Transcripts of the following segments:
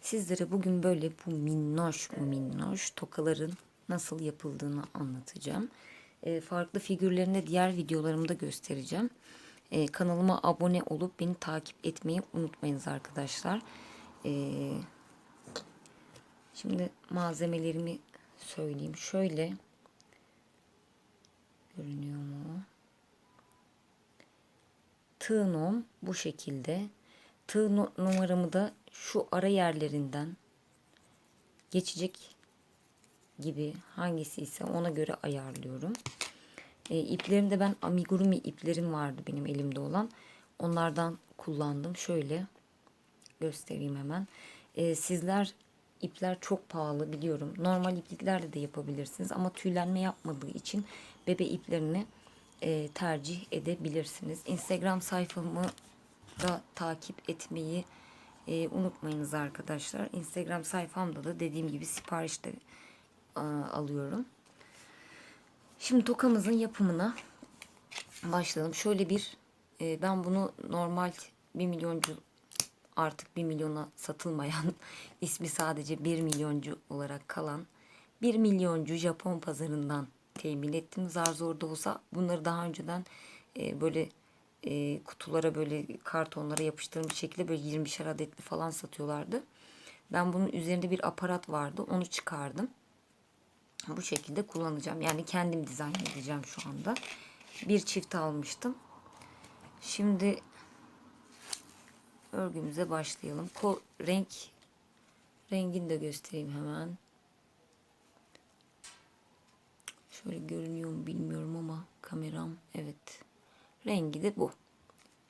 Sizlere bugün böyle bu minnoş minnoş tokaların nasıl yapıldığını anlatacağım. Ee, farklı figürlerini de diğer videolarımda göstereceğim. Ee, kanalıma abone olup beni takip etmeyi unutmayınız arkadaşlar. Ee, şimdi malzemelerimi söyleyeyim. Şöyle görünüyor mu? Tığ bu şekilde. Tığ numaramı da şu ara yerlerinden geçecek gibi hangisi ise ona göre ayarlıyorum. E, iplerim de ben amigurumi iplerim vardı benim elimde olan. Onlardan kullandım. Şöyle göstereyim hemen. E, sizler ipler çok pahalı biliyorum. Normal ipliklerle de yapabilirsiniz ama tüylenme yapmadığı için bebe iplerini e, tercih edebilirsiniz. Instagram sayfamı da takip etmeyi e, unutmayınız arkadaşlar. Instagram sayfamda da dediğim gibi sipariş de e, alıyorum. Şimdi tokamızın yapımına başlayalım. Şöyle bir e, ben bunu normal bir milyoncu artık bir milyona satılmayan ismi sadece bir milyoncu olarak kalan bir milyoncu Japon pazarından temin ettim. Zar zor da olsa bunları daha önceden e, böyle e, kutulara böyle kartonlara yapıştırılmış şekilde böyle 20'şer adetli falan satıyorlardı. Ben bunun üzerinde bir aparat vardı. Onu çıkardım. Bu şekilde kullanacağım. Yani kendim dizayn edeceğim şu anda. Bir çift almıştım. Şimdi örgümüze başlayalım. Ko renk rengini de göstereyim hemen. Şöyle görünüyor mu bilmiyorum ama kameram evet. Rengi de bu.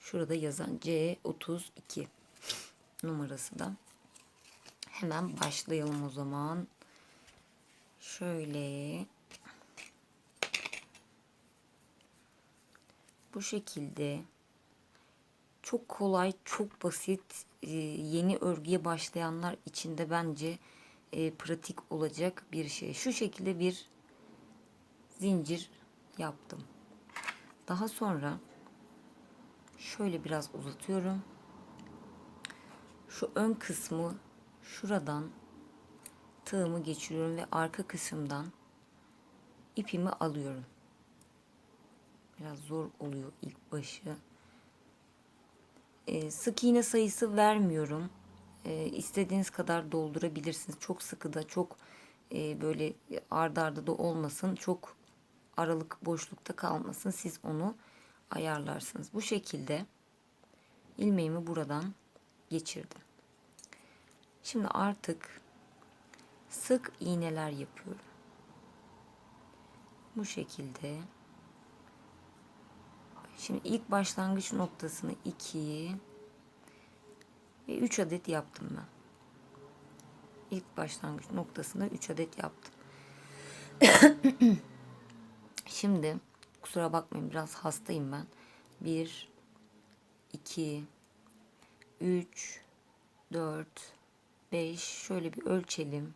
Şurada yazan C32 numarası da. Hemen başlayalım o zaman. Şöyle bu şekilde çok kolay, çok basit, e, yeni örgüye başlayanlar için de bence e, pratik olacak bir şey. Şu şekilde bir zincir yaptım. Daha sonra şöyle biraz uzatıyorum. Şu ön kısmı şuradan tığımı geçiriyorum ve arka kısımdan ipimi alıyorum. Biraz zor oluyor ilk başı. Ee, sık iğne sayısı vermiyorum. Ee, istediğiniz kadar doldurabilirsiniz. Çok sıkı da çok e, böyle ardarda arda da olmasın. Çok aralık boşlukta kalmasın. Siz onu ayarlarsınız. Bu şekilde ilmeğimi buradan geçirdim. Şimdi artık sık iğneler yapıyorum. Bu şekilde. Şimdi ilk başlangıç noktasını 2 ve 3 adet yaptım ben. İlk başlangıç noktasında 3 adet yaptım. Şimdi kusura bakmayın biraz hastayım ben. 1 2 3 4 5 şöyle bir ölçelim.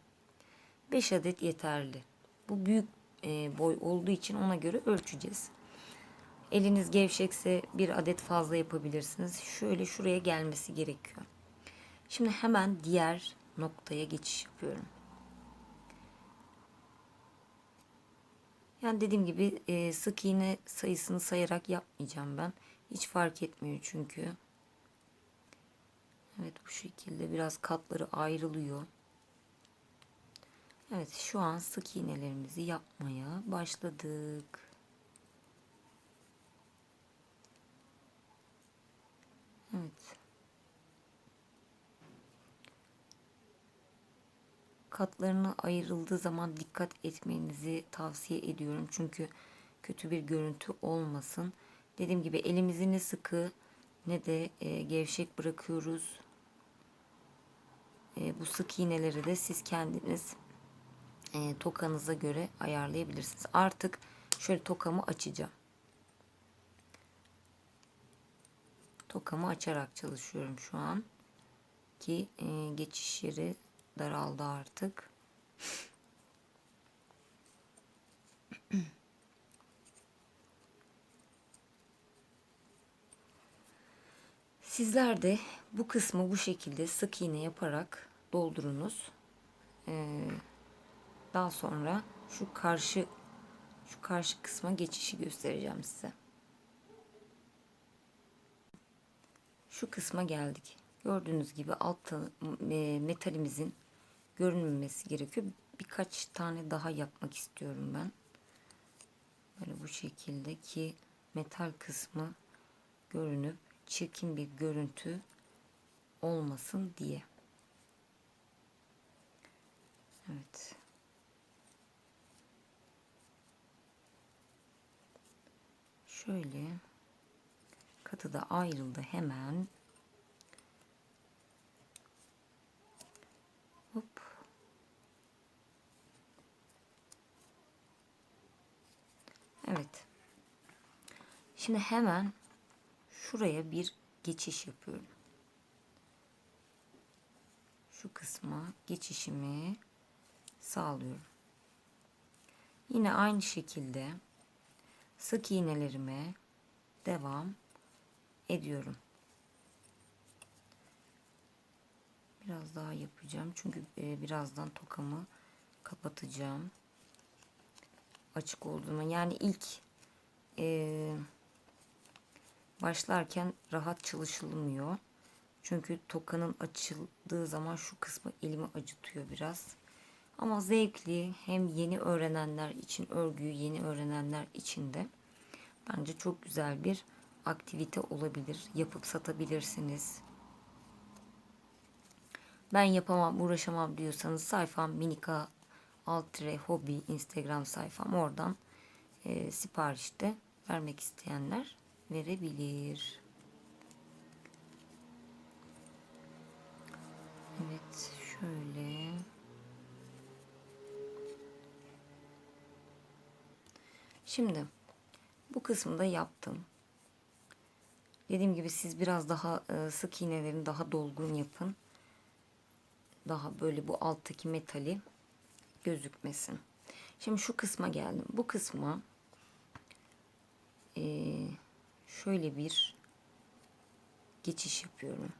5 adet yeterli. Bu büyük e, boy olduğu için ona göre ölçeceğiz. Eliniz gevşekse bir adet fazla yapabilirsiniz. Şöyle şuraya gelmesi gerekiyor. Şimdi hemen diğer noktaya geçiş yapıyorum. Yani dediğim gibi e, sık iğne sayısını sayarak yapmayacağım ben. Hiç fark etmiyor çünkü. Evet bu şekilde biraz katları ayrılıyor. Evet şu an sık iğnelerimizi yapmaya başladık. Evet. Katlarına ayrıldığı zaman dikkat etmenizi tavsiye ediyorum. Çünkü kötü bir görüntü olmasın. Dediğim gibi elimizi ne sıkı ne de e, gevşek bırakıyoruz. E, bu sık iğneleri de siz kendiniz e, tokanıza göre ayarlayabilirsiniz. Artık şöyle tokamı açacağım. Tokamı açarak çalışıyorum şu an. Ki e, geçiş yeri daraldı artık. Sizler de Bu kısmı bu şekilde sık iğne yaparak doldurunuz. Ee, daha sonra şu karşı şu karşı kısma geçişi göstereceğim size. Şu kısma geldik. Gördüğünüz gibi altta e, metalimizin görünmemesi gerekiyor. Birkaç tane daha yapmak istiyorum ben. Böyle bu şekilde ki metal kısmı görünüp çirkin bir görüntü olmasın diye. Evet. Şöyle katı da ayrıldı hemen. Evet. Şimdi hemen şuraya bir geçiş yapıyorum. Şu kısma geçişimi sağlıyorum. Yine aynı şekilde sık iğnelerime devam ediyorum. Biraz daha yapacağım. Çünkü e, birazdan tokamı kapatacağım. Açık olduğuna. Yani ilk e, başlarken rahat çalışılmıyor. Çünkü tokanın açıldığı zaman şu kısmı elimi acıtıyor biraz. Ama zevkli hem yeni öğrenenler için örgüyü yeni öğrenenler için de bence çok güzel bir aktivite olabilir. Yapıp satabilirsiniz. Ben yapamam, uğraşamam diyorsanız sayfam Minika Altre Hobi Instagram sayfam oradan e, siparişte vermek isteyenler verebilir. Evet şöyle Şimdi bu kısmı da yaptım. Dediğim gibi siz biraz daha e, sık iğnelerini daha dolgun yapın. Daha böyle bu alttaki metali gözükmesin. Şimdi şu kısma geldim. Bu kısma e, şöyle bir geçiş yapıyorum.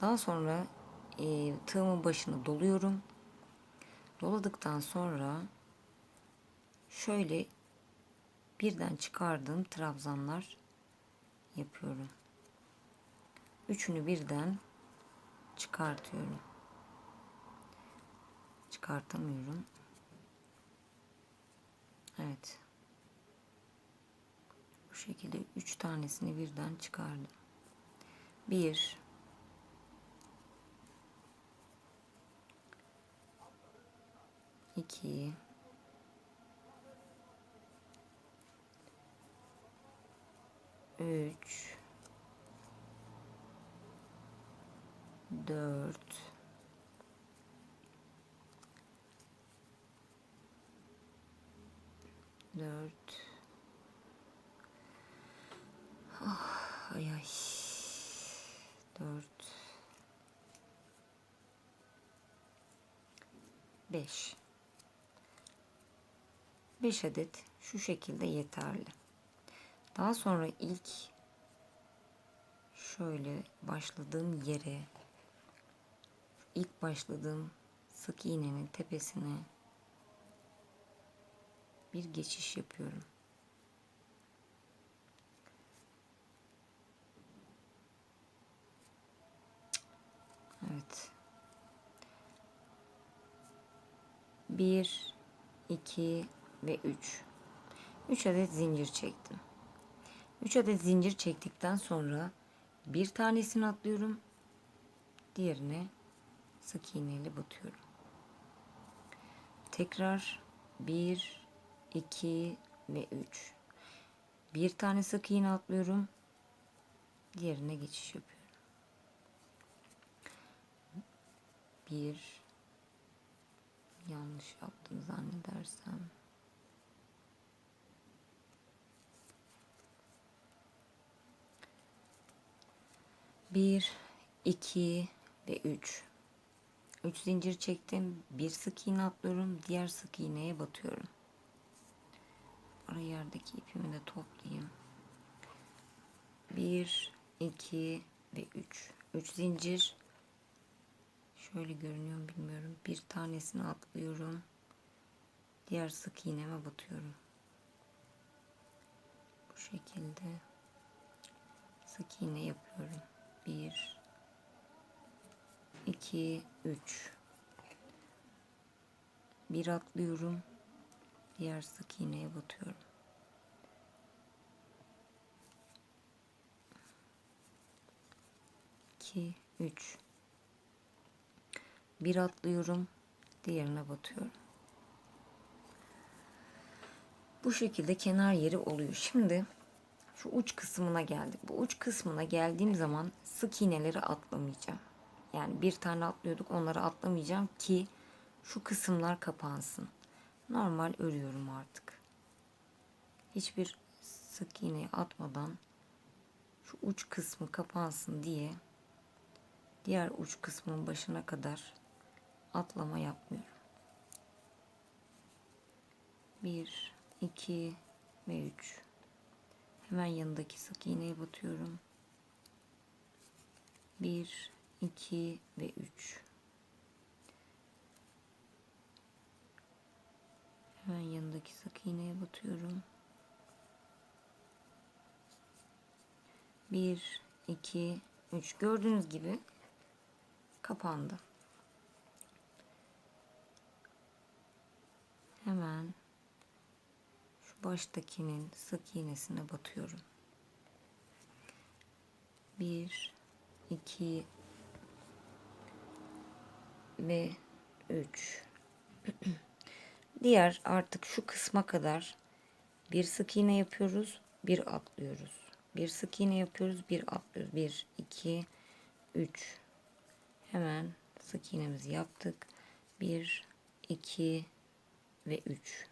Daha sonra e, tığımın başına doluyorum. Doladıktan sonra şöyle birden çıkardığım trabzanlar yapıyorum. Üçünü birden çıkartıyorum. Çıkartamıyorum. Evet. Bu şekilde üç tanesini birden çıkardım. Bir, iki, üç, dört, dört, oh, ay ay, dört, beş, beş adet şu şekilde yeterli. Daha sonra ilk şöyle başladığım yere ilk başladığım sık iğnenin tepesine bir geçiş yapıyorum. Evet. Bir, iki ve üç. Üç adet zincir çektim. 3 adet zincir çektikten sonra bir tanesini atlıyorum. Diğerine sık iğneyle batıyorum. Tekrar 1 2 ve 3. Bir tane sık iğne atlıyorum. Diğerine geçiş yapıyorum. Bir yanlış yaptım zannedersem. 1 2 ve 3 3 zincir çektim bir sık iğne atlıyorum diğer sık iğneye batıyorum ara yerdeki ipimi de toplayayım 1 2 ve 3. 3 zincir. Şöyle görünüyor bilmiyorum. Bir tanesini atlıyorum. Diğer sık iğneme batıyorum. Bu şekilde sık iğne yapıyorum. 1 2 3 bir atlıyorum. Diğer sık iğneye batıyorum. İki, üç. Bir atlıyorum. Diğerine batıyorum. Bu şekilde kenar yeri oluyor. Şimdi şu uç kısmına geldik. Bu uç kısmına geldiğim zaman sık iğneleri atlamayacağım. Yani bir tane atlıyorduk onları atlamayacağım ki şu kısımlar kapansın. Normal örüyorum artık. Hiçbir sık iğneyi atmadan şu uç kısmı kapansın diye diğer uç kısmın başına kadar atlama yapmıyorum. 1 2 ve 3 Hemen yanındaki sık iğneye batıyorum. 1 2 ve 3 Hemen yanındaki sık iğneye batıyorum. 1 2 3 gördüğünüz gibi kapandı. Hemen şu baştakinin sık iğnesine batıyorum. 1 2 ve 3 Diğer artık şu kısma kadar bir sık iğne yapıyoruz, bir atlıyoruz. Bir sık iğne yapıyoruz, bir atlıyoruz. 1 2 3 Hemen sık iğnemizi yaptık. 1 2 ve 3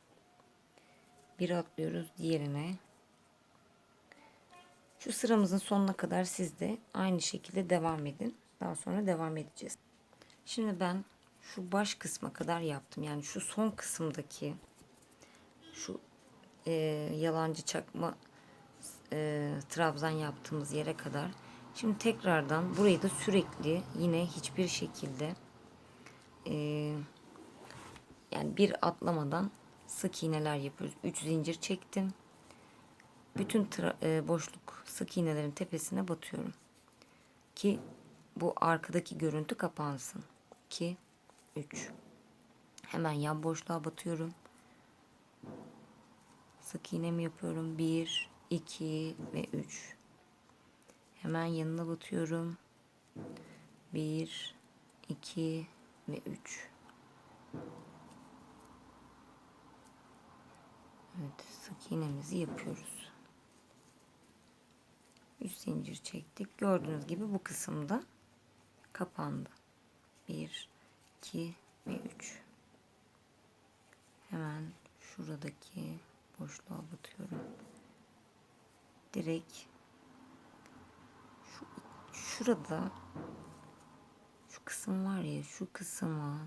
Bir atlıyoruz diğerine. Şu sıramızın sonuna kadar siz de aynı şekilde devam edin. Daha sonra devam edeceğiz. Şimdi ben şu baş kısma kadar yaptım. Yani şu son kısımdaki şu e, yalancı çakma e, trabzan yaptığımız yere kadar. Şimdi tekrardan burayı da sürekli yine hiçbir şekilde e, yani bir atlamadan sık iğneler yapıyoruz. 3 zincir çektim. Bütün e, boşluk sık iğnelerin tepesine batıyorum. Ki bu arkadaki görüntü kapansın. Ki 3 hemen yan boşluğa batıyorum. Sık iğnemi yapıyorum. 1 2 ve 3 hemen yanına batıyorum. 1 2 ve 3 Evet sık iğnemizi yapıyoruz. 3 zincir çektik. Gördüğünüz gibi bu kısımda kapandı. 1 2 ve 3 hemen şuradaki boşluğa batıyorum. Direkt şu, şurada şu kısım var ya şu kısma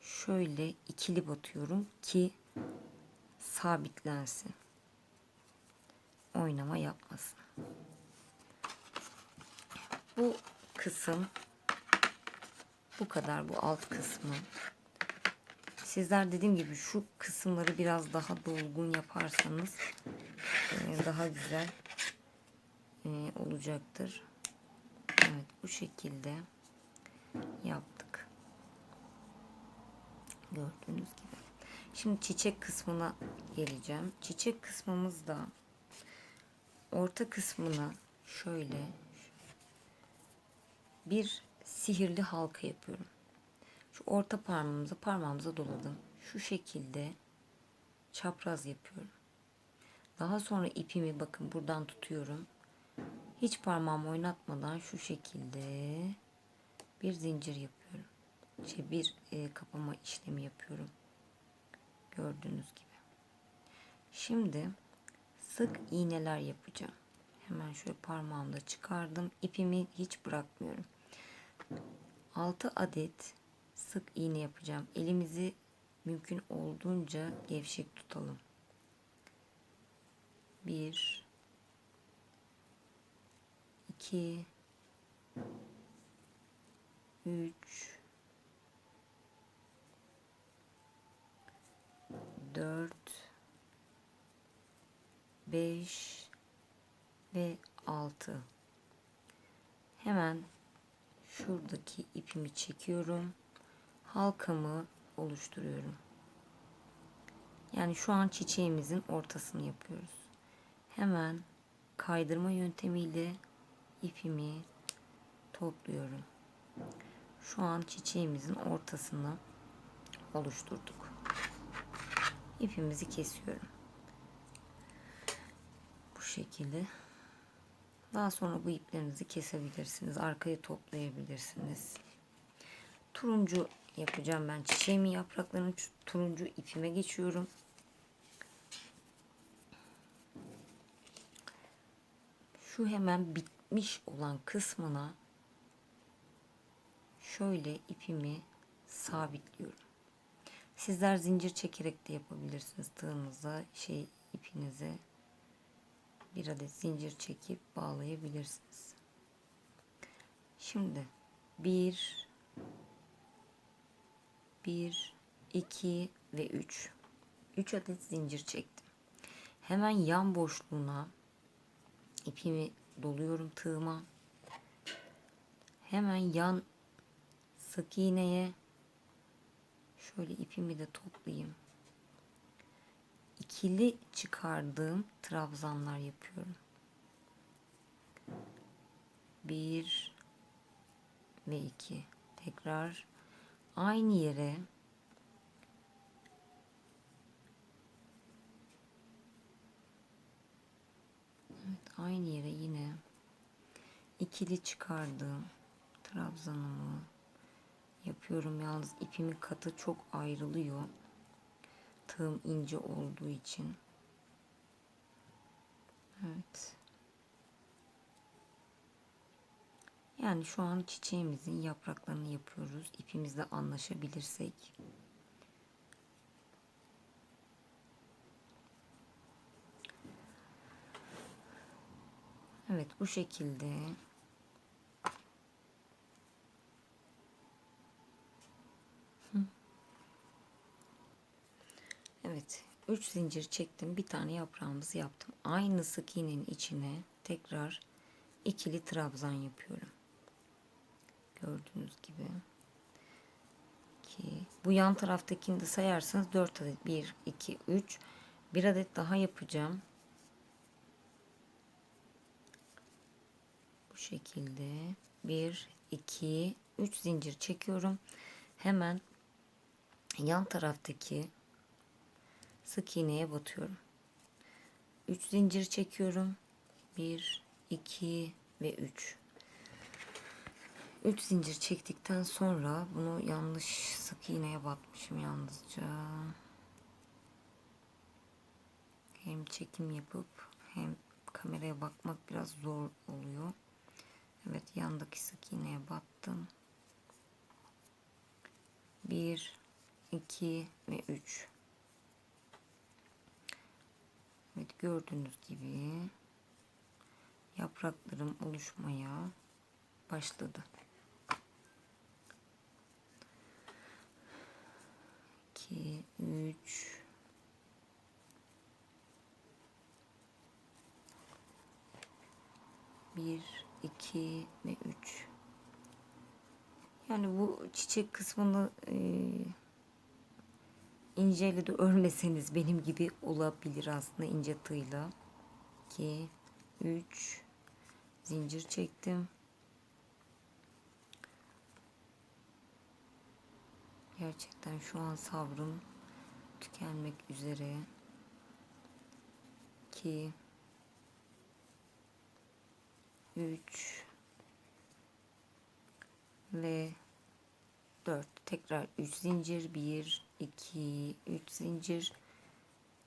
şöyle ikili batıyorum ki sabitlensin. Oynama yapmasın. Bu kısım bu kadar bu alt kısmı. Sizler dediğim gibi şu kısımları biraz daha dolgun yaparsanız e, daha güzel e, olacaktır. Evet bu şekilde yaptık. Gördüğünüz gibi. Şimdi çiçek kısmına geleceğim. Çiçek kısmımızda orta kısmına şöyle bir sihirli halka yapıyorum. Şu orta parmağımızı parmağımıza doladım. Şu şekilde çapraz yapıyorum. Daha sonra ipimi bakın buradan tutuyorum. Hiç parmağımı oynatmadan şu şekilde bir zincir yapıyorum. Şey bir e, kapama işlemi yapıyorum. Gördüğünüz gibi. Şimdi sık iğneler yapacağım. Hemen şöyle parmağımda çıkardım. İpimi hiç bırakmıyorum. 6 adet sık iğne yapacağım. Elimizi mümkün olduğunca gevşek tutalım. 1 2 3 4 5 ve 6 hemen şuradaki ipimi çekiyorum. Halkamı oluşturuyorum. Yani şu an çiçeğimizin ortasını yapıyoruz. Hemen kaydırma yöntemiyle ipimi topluyorum. Şu an çiçeğimizin ortasını oluşturduk. İpimizi kesiyorum. Bu şekilde daha sonra bu iplerinizi kesebilirsiniz arkaya toplayabilirsiniz turuncu yapacağım ben çiçeğimin yapraklarını turuncu ipime geçiyorum şu hemen bitmiş olan kısmına şöyle ipimi sabitliyorum. Sizler zincir çekerek de yapabilirsiniz. Tığınıza şey ipinize bir adet zincir çekip bağlayabilirsiniz. Şimdi bir bir iki ve üç üç adet zincir çektim. Hemen yan boşluğuna ipimi doluyorum tığıma. Hemen yan sık iğneye şöyle ipimi de toplayayım. İkili çıkardığım trabzanlar yapıyorum. Bir ve iki. Tekrar aynı yere Evet, aynı yere yine ikili çıkardığım trabzanımı yapıyorum. Yalnız ipimin katı çok ayrılıyor. Tığım ince olduğu için. Evet. Yani şu an çiçeğimizin yapraklarını yapıyoruz. İpimizle anlaşabilirsek. Evet bu şekilde Evet 3 zincir çektim bir tane yaprağımızı yaptım. Aynı sık iğnenin içine tekrar ikili trabzan yapıyorum. Gördüğünüz gibi. Ki bu yan taraftakini de sayarsanız 4 adet. 1 2 3 bir adet daha yapacağım. Bu şekilde. 1 2 3 zincir çekiyorum. Hemen yan taraftaki sık iğneye batıyorum. 3 zincir çekiyorum. 1 2 ve 3. 3 zincir çektikten sonra bunu yanlış sık iğneye batmışım yalnızca. Hem çekim yapıp hem kameraya bakmak biraz zor oluyor. Evet yandaki sık iğneye battım. 1 2 ve 3 Evet gördüğünüz gibi yapraklarım oluşmaya başladı. İki, üç, bir, iki ve üç. Yani bu çiçek kısmını e, inceyle de örmeseniz benim gibi olabilir aslında ince tığla. 2 3 zincir çektim. Gerçekten şu an sabrım tükenmek üzere. 2 3 ve 4 tekrar 3 zincir 1 2 3 zincir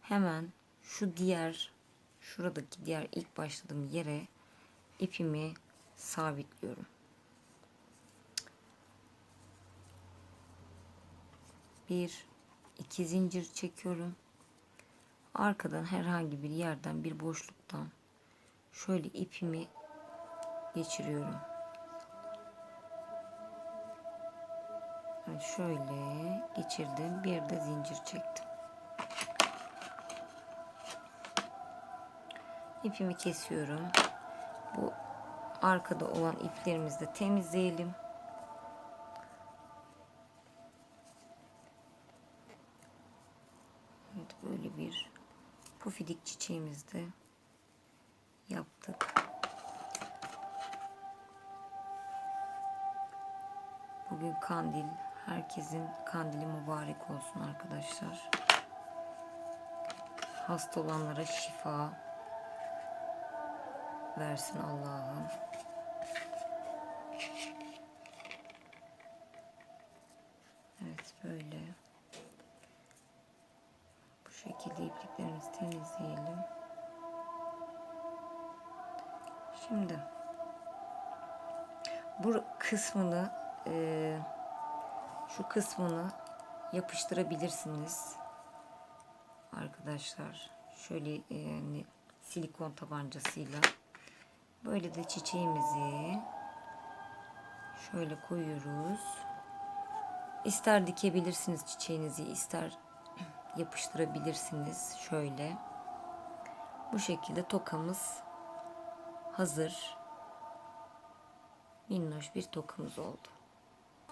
hemen şu diğer şuradaki diğer ilk başladığım yere ipimi sabitliyorum. Bir iki zincir çekiyorum. Arkadan herhangi bir yerden bir boşluktan şöyle ipimi geçiriyorum. Yani şöyle geçirdim. Bir de zincir çektim. İpimi kesiyorum. Bu arkada olan iplerimizi de temizleyelim. Evet böyle bir pufidik çiçeğimizi de yaptık. Bugün kandil. Herkesin kandili mübarek olsun arkadaşlar. Hasta olanlara şifa versin Allah'ım. Evet böyle. Bu şekilde ipliklerimizi temizleyelim. Şimdi bu kısmını e, şu kısmını yapıştırabilirsiniz arkadaşlar. Şöyle e, yani silikon tabancasıyla böyle de çiçeğimizi şöyle koyuyoruz. İster dikebilirsiniz çiçeğinizi, ister yapıştırabilirsiniz şöyle. Bu şekilde tokamız hazır. Minnoş bir tokamız oldu.